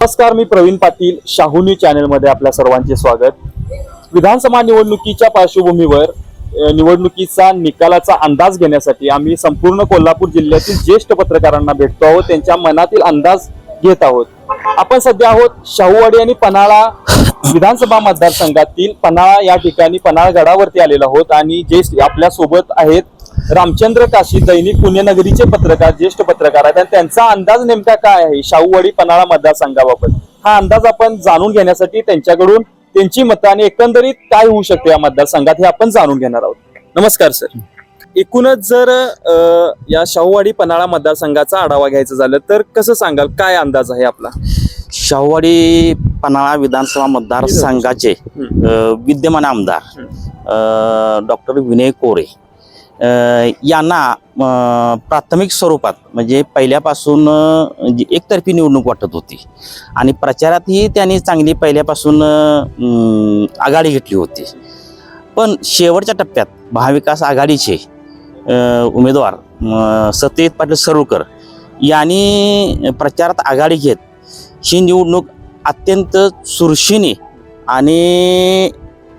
नमस्कार मी प्रवीण पाटील शाहूनी न्यूज चॅनलमध्ये आपल्या सर्वांचे स्वागत. विधानसभा निवडणुकीच्या पार्श्वभूमीवर निवडणुकीचा निकालाचा अंदाज घेण्यासाठी आम्ही संपूर्ण कोल्हापूर जिल्ह्यातील ज्येष्ठ पत्रकारांना भेटतो आहोत. त्यांच्या मनातील अंदाज घेत आहोत. आपण सध्या आहोत शाहूवाडी आणि पन्हाळा विधानसभा मतदारसंघातील. पन्हाळा या ठिकाणी पन्हाळा गडावरती आलेलो आहोत आणि जे आपल्यासोबत आहेत रामचंद्र काशी दैनिक पुण्यनगरीचे पत्रकार ज्येष्ठ पत्रकार आहेत. आणि त्यांचा अंदाज नेमका काय आहे? शाहूवाडी पन्हाळा मतदारसंघाबाबत. हा अंदाज आपण जाणून घेण्यासाठी त्यांच्याकडून त्यांची मतं आणि एकंदरीत काय होऊ शकते या मतदारसंघात हे आपण जाणून घेणार आहोत. नमस्कार सर. एकूणच जर अ, या शाहूवाडी पन्हाळा मतदारसंघाचा आढावा घ्यायचा झालं तर कसं सांगाल? काय अंदाज आहे आपला? शाहूवाडी पन्हाळा विधानसभा मतदारसंघाचे. अ, विद्यमान आमदार डॉक्टर विनय कोरे यांना प्राथमिक स्वरूपात म्हणजे पहिल्यापासून एकतर्फी निवडणूक वाटत होती. आणि प्रचारातही त्यांनी चांगली पहिल्यापासून आघाडी घेतली होती. पण शेवटच्या टप्प्यात महाविकास आघाडीचे उमेदवार सत्यजित पाटील सरुळकर यांनी प्रचारात आघाडी घेत ही निवडणूक अत्यंत चुरशीने आणि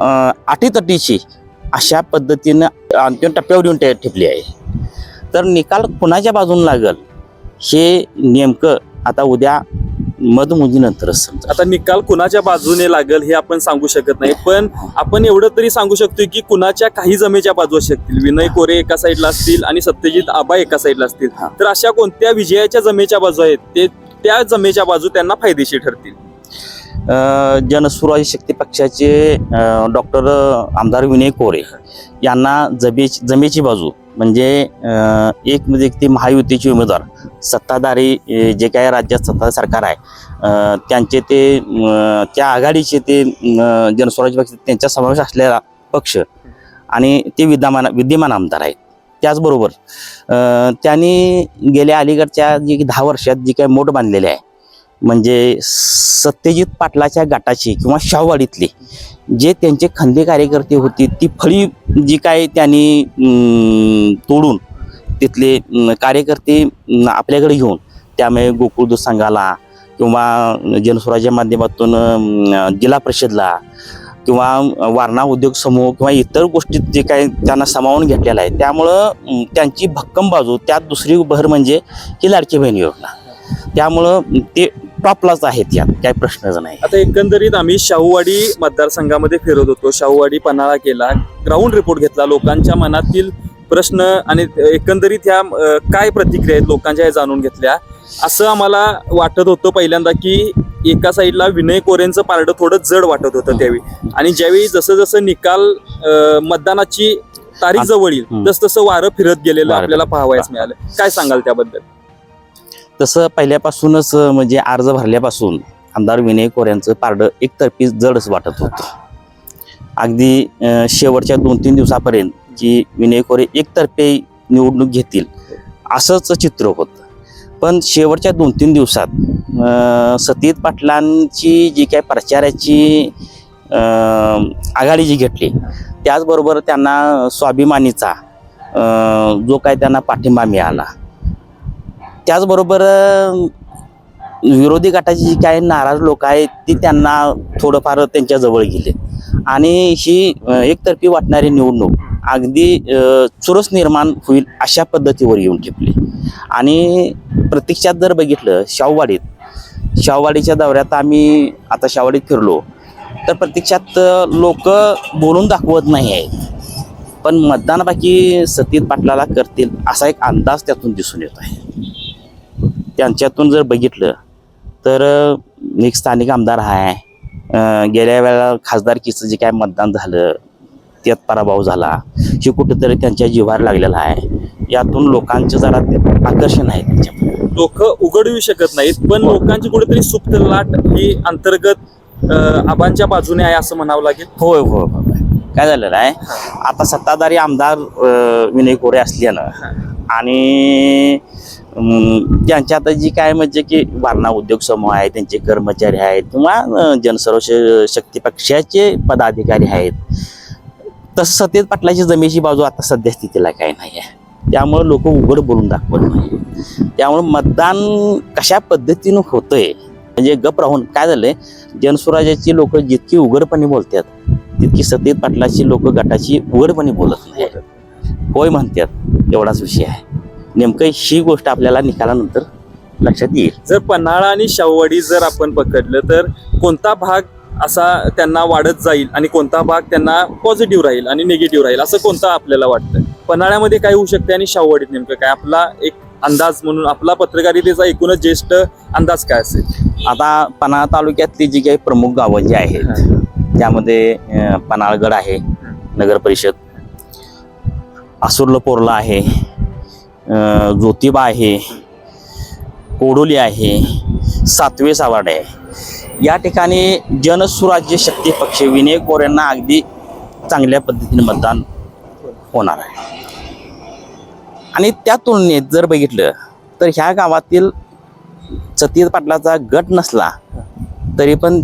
अटीतटीची अशा पद्धतीनं अंतिम टप्प्यावर येऊन ठेपली आहे. तर निकाल कुणाच्या बाजून लागल हे नेमकं आता उद्या मतमोजणीनंतरच समजा आता निकाल कुणाच्या बाजूने लागेल हे आपण सांगू शकत नाही पण आपण एवढं तरी सांगू शकतो की कुणाच्या काही जमेच्या बाजू शकतील. विनय कोरे एका साईडला असतील आणि सत्यजित आबा एका साईडला असतील. तर अशा कोणत्या विजयाच्या जमेच्या बाजू आहेत ते त्या जमेच्या बाजू त्यांना फायदेशीर ठरतील. जनसुराज शक्ती पक्षाचे डॉक्टर आमदार विनय कोरे यांना जमेची जमेची बाजू म्हणजे एक म्हणजे ती महायुतीचे उमेदवार सत्ताधारी जे काय राज्यात सत्ता सरकार आहे त्यांचे ते त्या आघाडीचे ते जनस्वराज्य पक्ष त्यांचा समावेश असलेला पक्ष आणि ते विद्यमान विद्यमान आमदार आहेत. त्याचबरोबर त्यांनी गेल्या अलीकडच्या जी दहा वर्षात जी काही मोठ बांधलेली आहे म्हणजे सत्यजित पाटलाच्या गटाची किंवा शाहवाडीतले जे त्यांचे खंदे कार्यकर्ते होते ती फळी जी काय त्यांनी तोडून तिथले कार्यकर्ते आपल्याकडे घेऊन त्यामुळे गोकुळदू संघाला किंवा जनस्वराज्या माध्यमातून जिल्हा परिषदला किंवा वारणा उद्योग समूह किंवा इतर गोष्टीत जे काही त्यांना सामावून घेतलेलं आहे त्यामुळं त्यांची भक्कम बाजू त्यात दुसरी भर म्हणजे ही लाडकी बहीण योजना. त्यामुळं ते टॉपलाच आहेत यात काही प्रश्नच नाही. आता एकंदरीत आम्ही शाहूवाडी मतदारसंघामध्ये फिरत होतो. शाहूवाडी पन्हाळा केला ग्राउंड रिपोर्ट घेतला. लोकांच्या मनातील प्रश्न आणि एकंदरीत ह्या काय प्रतिक्रिया आहेत लोकांच्या ह्या जाणून घेतल्या. असं आम्हाला वाटत होतं पहिल्यांदा की एका साईडला विनय कोरेंचं पारडं थोडं जड वाटत होतं त्यावेळी. आणि ज्यावेळी जसं जसं निकाल मतदानाची तारीख जवळ येईल. तस तसं वारं फिरत गेलेलं आपल्याला पाहावयास मिळालं. काय सांगाल त्याबद्दल? तसं पहिल्यापासूनच म्हणजे अर्ज भरल्यापासून आमदार विनय कोऱ्यांचं पारडं एकतर्फी जडच वाटत होतं. अगदी शेवटच्या दोन तीन दिवसापर्यंत की विनय कोरे एकतर्फे निवडणूक घेतील असंच चित्र होतं. पण शेवटच्या दोन तीन दिवसात सतीत पाटलांची जी काय प्रचाराची आघाडी जी घेतली त्याचबरोबर त्यांना स्वाभिमानीचा जो काय त्यांना पाठिंबा मिळाला त्याचबरोबर विरोधी गटाची जी काही नाराज लोक आहेत ती त्यांना थोडंफार त्यांच्याजवळ गेले. आणि ही एकतर्फी वाटणारी निवडणूक अगदी चुरस निर्माण होईल अशा पद्धतीवर येऊन ठेपली. आणि प्रत्यक्षात जर बघितलं शाहूवाडीत शाहूवाडीच्या दौऱ्यात आम्ही आता शाहवाडीत फिरलो तर प्रत्यक्षात लोक बोलून दाखवत नाही आहेत. पण मतदानापैकी सतीत पाटलाला करतील असा एक अंदाज त्यातून दिसून येत आहे. त्यांच्यातून जर बघितलं तर एक स्थानिक आमदार आहे गेल्या वेळेला खासदारकीचं जे काय मतदान झालं त्यात पराभव झाला. हे कुठंतरी त्यांच्या जिव्हार लागलेला आहे यातून लोकांचं जरा आकर्षण आहे त्याच्यामध्ये. लोक उघडवू शकत नाहीत पण लोकांची कुठेतरी सुप्त लाट ही अंतर्गत आबांच्या बाजूने आहे असं म्हणावं लागेल. होय होय. काय झालेलं आहे आता सत्ताधारी आमदार विनय कोरे असल्यानं आणि ज्यांच्या त्यांच्यात जी काय म्हणजे की वारणा उद्योग समूह आहे त्यांचे कर्मचारी आहेत किंवा अ, जनसर्व शक्ती पक्षाचे पदाधिकारी आहेत तसं सत्यजित पाटलाची जमेची बाजू आता सध्या स्थितीला काय नाही आहे. त्यामुळे लोक उघड बोलून दाखवत नाही. त्यामुळे मतदान कशा पद्धतीनं होतंय म्हणजे गप राहून काय झालंय जनस्वराज्याची लोक जितकी उघडपणे बोलतात तितकी सतीत पाटलाची लोक गटाची उघडपणे बोलत नाही. होय म्हणतात एवढाच विषय आहे. नेमकं ही गोष्ट आपल्याला निकालानंतर लक्षात येईल. जर पन्हाळा आणि शाहूवाडी जर आपण पकडलं तर कोणता भाग असा त्यांना वाढत जाईल आणि कोणता भाग त्यांना पॉझिटिव्ह राहील आणि निगेटिव्ह राहील? असं कोणतं आपल्याला वाटतं? पन्हाळ्यामध्ये काय होऊ शकते आणि शाहूवाडीत नेमकं काय? आपला एक अंदाज म्हणून आपला पत्रकारितेचा एकूणच ज्येष्ठ अंदाज काय असेल? आता पन्हाळा तालुक्यातली जी काही प्रमुख गावं जी आहेत त्यामध्ये पन्हाळगड आहे नगर परिषद आसुर्ल पोर्ला आहे ज्योतिबा आहे कोडोली आहे सातवे सावाड आहे. या ठिकाणी जनसुराज्य शक्ती पक्ष विनय कोऱ्यांना अगदी चांगल्या पद्धतीने मतदान होणार आहे. आणि त्या तुलनेत जर बघितलं तर ह्या गावातील सतीज पाटलाचा गट नसला तरी पण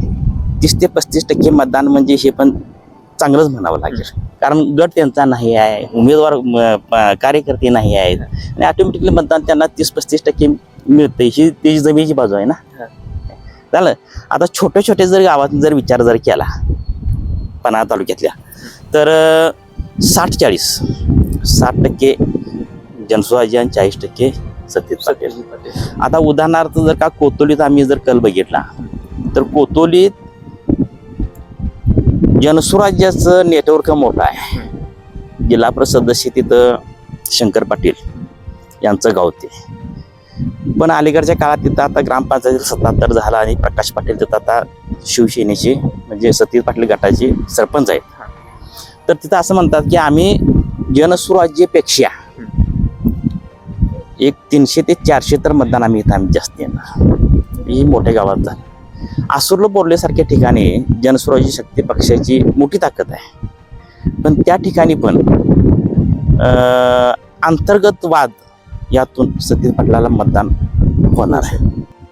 तीस ते पस्तीस टक्के मतदान म्हणजे हे पण चांगलंच म्हणावं लागेल. कारण गट त्यांचा नाही आहे उमेदवार कार्यकर्ते नाही आहेत. आणि ऑटोमॅटिकली मतदान त्यांना तीस पस्तीस टक्के मिळते ही त्याची जमिनीची बाजू आहे ना? झालं. आता छोट्या छोट्या जर गावात जर विचार जर केला पन्हाळा तालुक्यातल्या तर साठ चाळीस साठ टक्के जनस्वाजी आणि चाळीस टक्के पाटील. आता उदाहरणार्थ जर का कोतोलीत आम्ही जर कल बघितला तर कोतोलीत जनसुराज्याचं नेटवर्क मोठं आहे. जिल्हा परिषद सदस्य तिथं शंकर पाटील यांचं गाव ते पण अलीकडच्या काळात तिथं आता ग्रामपंचायत सत्तांतर झाला आणि प्रकाश पाटील तिथं आता शिवसेनेचे म्हणजे सतीश पाटील गटाचे सरपंच आहेत. तर तिथं असं म्हणतात की आम्ही जनसुराज्यपेक्षा एक तीनशे ते चारशे तर मतदान आम्ही इथं आम्ही जास्त येणार. ही मोठ्या गावात झाली. आसुर्ल बोर्लेसारख्या ठिकाणी जनस्वराज्य शक्ती पक्षाची मोठी ताकद आहे. पण त्या ठिकाणी पण अंतर्गतवाद अंतर्गत वाद यातून सतीश पाटलाला मतदान होणार आहे.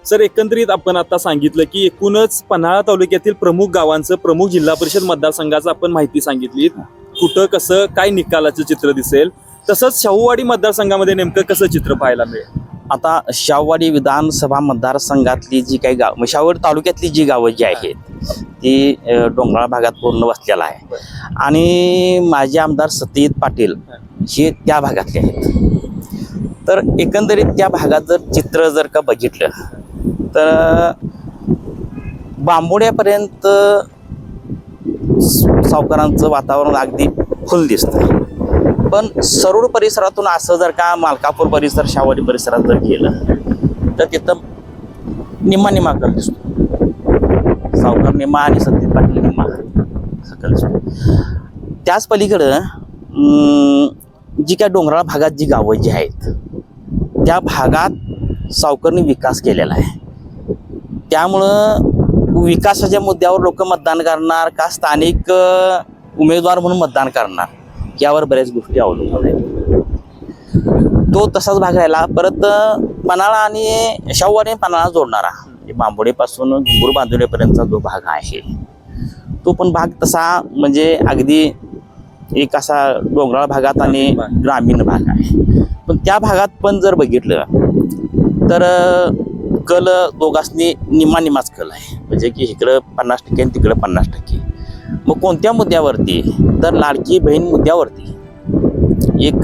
सर एकंदरीत आपण आता सांगितलं की एकूणच पन्हाळा तालुक्यातील प्रमुख गावांचं प्रमुख जिल्हा परिषद मतदारसंघाचं आपण माहिती सांगितली कुठं कसं काय निकालाचं चित्र दिसेल? तसंच शाहूवाडी मतदारसंघामध्ये नेमकं कसं चित्र पाहायला मिळेल? आता शाहवाडी विधानसभा मतदारसंघातली जी काही गाव म्हणजे शाहवाडी तालुक्यातली जी गावं जी आहेत ती डोंगराळ भागात पूर्ण वसलेला आहे. आणि माझे आमदार सतीत पाटील हे त्या भागातले आहेत. तर एकंदरीत त्या भागात जर चित्र जर का बघितलं तर बांबोड्यापर्यंत सावकारांचं वातावरण अगदी फुल दिसतं पण सरूड परिसरातून असं जर का मालकापूर परिसर शावडी परिसरात जर गेलं तर तिथं निम्मा निम्मा कल दिसतो. सावकार निम्मा आणि सतीश पाटील निम्मा कल दिसतो. त्याच पलीकडं जी काय डोंगराळ भागात जी गावं जी आहेत त्या भागात सावकारने विकास केलेला आहे. त्यामुळं विकासाच्या मुद्द्यावर लोक मतदान करणार का स्थानिक उमेदवार म्हणून मतदान करणार? यावर बऱ्याच गोष्टी अवलंबून आहेत. तो तसाच भाग राहिला. परत पन्हाळा आणि शाहूवाडी आणि पन्हाळा जोडणारा. बांबोडेपासून घुंगूर बांधवडेपर्यंतचा जो भाग आहे तो पण भाग तसा म्हणजे अगदी एक असा डोंगराळ भागात आणि ग्रामीण भाग. आहे. पण त्या भागात पण जर बघितलं तर कल दोघांनी निम्मा निमाच कल आहे. म्हणजे की इकडं पन्नास टक्के आणि तिकडं पन्नास टक्के. मग कोणत्या मुद्द्यावरती? तर लाडकी बहीण मुद्द्यावरती. एक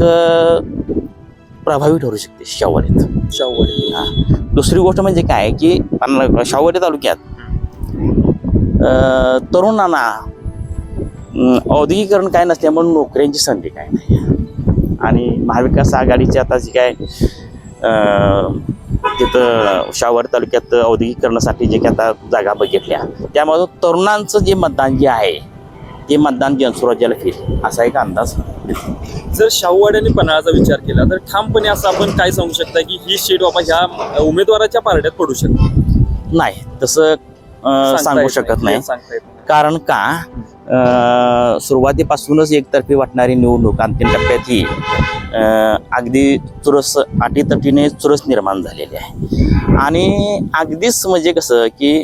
प्रभावी ठरू शकते शावरीत शाहूवाडी दुसरी गोष्ट म्हणजे काय की शाहूवाडी तालुक्यात तरुणांना औद्योगिकरण काय नसल्यामुळे नोकऱ्यांची संधी काय नाही. आणि महाविकास आघाडीची आता जी काय तिथं शाहूवाडी तालुक्यात औद्योगिकरणासाठी जे काही आता जागा बघितल्या त्यामुळे तरुणांचं जे मतदान जे आहे ते मतदान जनसुराज्याला फिर असा एक अंदाज जर शाहूवाडी आणि पन्हाळाचा विचार केला तर ठामपणे असं आपण काय सांगू शकता की ही सीट बाबा ह्या उमेदवाराच्या पारड्यात पडू शकते? नाही तसं अं, सांगू शकत नाही सांगता येत नाही. कारण का? अं, सुरुवातीपासूनच एकतर्फी वाटणारी निवडणूक अंतिम टप्प्यात ही अं, अगदी चुरस अटीतटीने चुरस निर्माण झालेली आहे. आणि अगदीच म्हणजे कसं की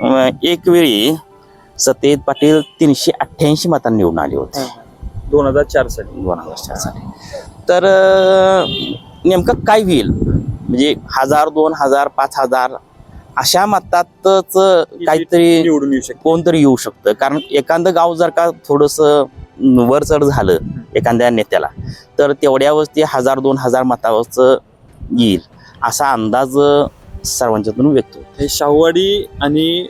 अं, एक वेळी सतेज पाटील तीनशे अठ्ठ्याऐंशी मतांनी निवडून आले होते. दोन हजार चार साली. दोन हजार चार साली. तर नेमकं काय होईल? म्हणजे हजार दोन हजार पाच हजार अशा मतातच काहीतरी निवडून येऊ शकते? कोणतरी येऊ शकतं. कारण एखादं गाव जर का थोडस वर चढ झालं एखाद्या नेत्याला तर तेवढ्यावर ते हजार दोन हजार मतावरच येईल असा अंदाज सर्वांच्यातून व्यक्त होतो. हे शाहूवाडी आणि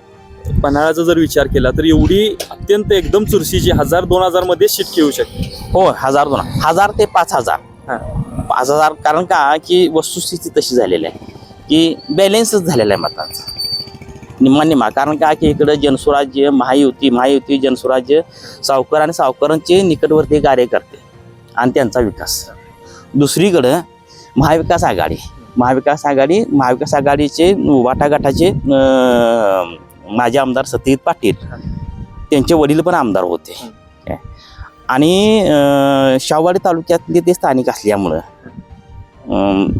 पन्हाळाचा जर विचार केला तर एवढी अत्यंत एकदम चुरशीची हजार दोन हजारमध्ये शीट घेऊ शकते. हो हजार दोन हजार. ते पाच हजार. हा. पाच हजार कारण का की वस्तुस्थिती तशी झालेली आहे की बॅलेन्सच झालेला आहे मतांचा. निम्मा निम्मा कारण का की इकडं जनस्वराज्य महायुती महायुती जनस्वराज्य सावकार आणि सावकारांचे निकटवर्ती कार्यकर्ते आणि त्यांचा विकास. दुसरीकडं महाविकास आघाडी. महाविकास आघाडी महाविकास आघाडीचे वाटाघाटाचे अं, माजी आमदार सतीश पाटील त्यांचे वडील पण आमदार होते. आणि शाहवाडी तालुक्यातले ते स्थानिक असल्यामुळं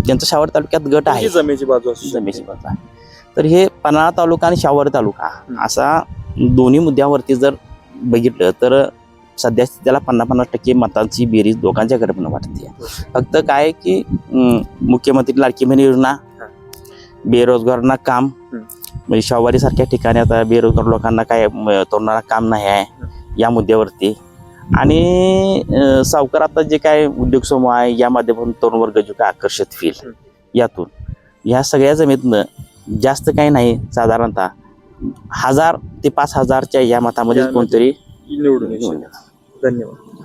त्यांचा शाहवाडी तालुक्यात गट आहे जमेची बाजू. जमेची बाजू आहे. तर हे पन्हाळा तालुका आणि शाहवाडी तालुका असा दोन्ही मुद्द्यावरती जर बघितलं तर सध्या त्याला पन्नास पन्नास टक्के मतांची बेरीज दोघांच्याकडे पण वाटते फक्त काय की मुख्यमंत्री लाडकी बहीण योजना बेरोजगारांना काम. म्हणजे शाहवाडी सारख्या ठिकाणी आता बेरोजगार लोकांना काय म, तरुणांना काम नाही आहे या मुद्द्यावरती आणि सावकार आता जे काय उद्योग समूह आहे या माध्यमातून तरुण वर्ग जो काय आकर्षित हम्म. यातून ह्या सगळ्या जमीतनं जास्त काही नाही साधारणतः हजार ते पाच हजारच्या या मतामध्ये कोणतरी निवडून. धन्यवाद